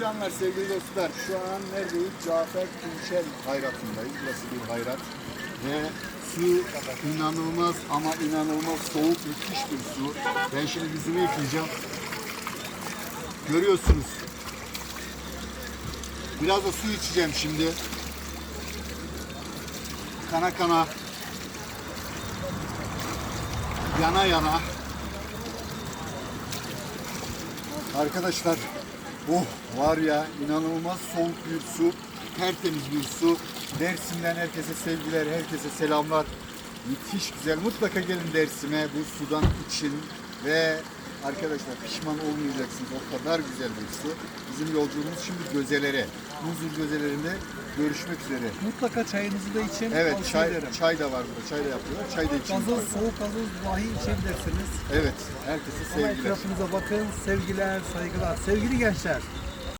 Canlar, sevgili dostlar, şu an neredeyiz? Cafer Tunçel hayratındayız. Burası bir hayrat. Ve su inanılmaz ama inanılmaz soğuk, müthiş bir su. Ben şimdi yüzümü yıkayacağım. Görüyorsunuz. Biraz da su içeceğim şimdi. Kana kana. Yana yana. Arkadaşlar oh var ya inanılmaz soğuk bir su, tertemiz bir su. Dersim'den herkese sevgiler, herkese selamlar. Müthiş güzel. Mutlaka gelin Dersim'e bu sudan için ve arkadaşlar pişman olmayacaksınız. O kadar güzel bir su. Bizim yolculuğumuz şimdi Gözelere. Muzur Gözelerinde görüşmek üzere. Mutlaka çayınızı da için Evet tavsiye çay, ederim. çay da var burada. Çay da yapıyorlar. Çay da için. Gazoz, soğuk gazoz dahi içebilirsiniz. Evet. Herkese Ama sevgiler. etrafınıza bakın. Sevgiler, saygılar. Sevgili gençler,